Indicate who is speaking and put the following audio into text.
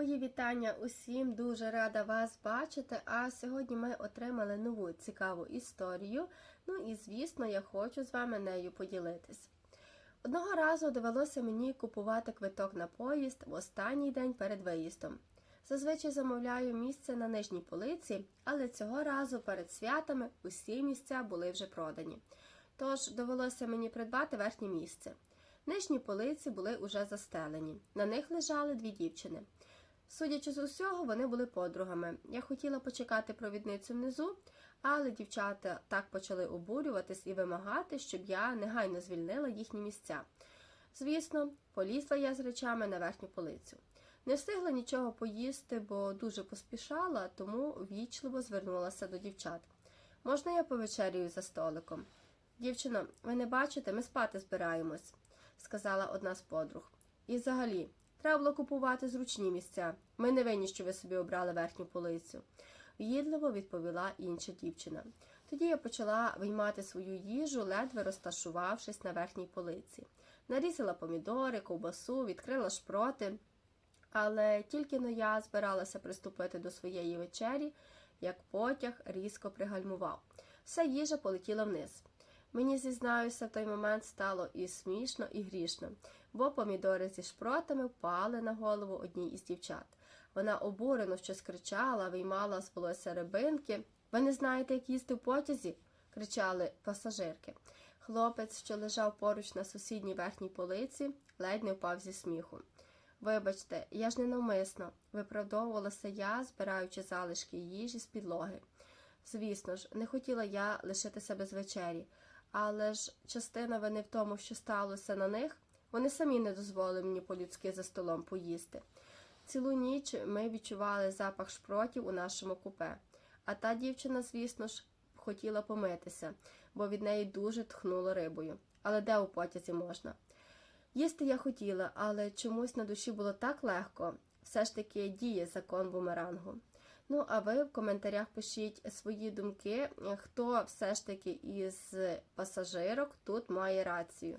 Speaker 1: Мої вітання усім, дуже рада вас бачити. А сьогодні ми отримали нову цікаву історію. Ну і звісно, я хочу з вами нею поділитись. Одного разу довелося мені купувати квиток на поїзд в останній день перед виїздом. Зазвичай замовляю місце на нижній полиці, але цього разу перед святами усі місця були вже продані. Тож довелося мені придбати верхнє місце. Нижні полиці були уже застелені. На них лежали дві дівчини. Судячи з усього, вони були подругами. Я хотіла почекати провідницю внизу, але дівчата так почали обурюватись і вимагати, щоб я негайно звільнила їхні місця. Звісно, полізла я з речами на верхню полицю. Не встигла нічого поїсти, бо дуже поспішала, тому ввічливо звернулася до дівчат. Можна я повечерюю за столиком? Дівчино, ви не бачите, ми спати збираємось, сказала одна з подруг. І взагалі, треба було купувати зручні місця. Ми не винні, що ви собі обрали верхню полицю. В'їдливо відповіла інша дівчина. Тоді я почала виймати свою їжу, ледве розташувавшись на верхній полиці. Нарізала помідори, ковбасу, відкрила шпроти. Але тільки но я збиралася приступити до своєї вечері, як потяг різко пригальмував. Вся їжа полетіла вниз. Мені, зізнаюся, в той момент стало і смішно, і грішно, бо помідори зі шпротами впали на голову одній із дівчат. Вона обурено щось кричала, виймала з волосся рибинки. Ви не знаєте, як їсти в потязі? кричали пасажирки. Хлопець, що лежав поруч на сусідній верхній полиці, ледь не впав зі сміху. Вибачте, я ж ненавмисно, виправдовувалася я, збираючи залишки їжі з підлоги. Звісно ж, не хотіла я лишитися без вечері, але ж частина вини в тому, що сталося на них, вони самі не дозволили мені по-людськи за столом поїсти. Цілу ніч ми відчували запах шпротів у нашому купе, а та дівчина, звісно ж, хотіла помитися, бо від неї дуже тхнуло рибою. Але де у потязі можна? Їсти я хотіла, але чомусь на душі було так легко. Все ж таки діє закон бумерангу. Ну, а ви в коментарях пишіть свої думки, хто все ж таки із пасажирок тут має рацію.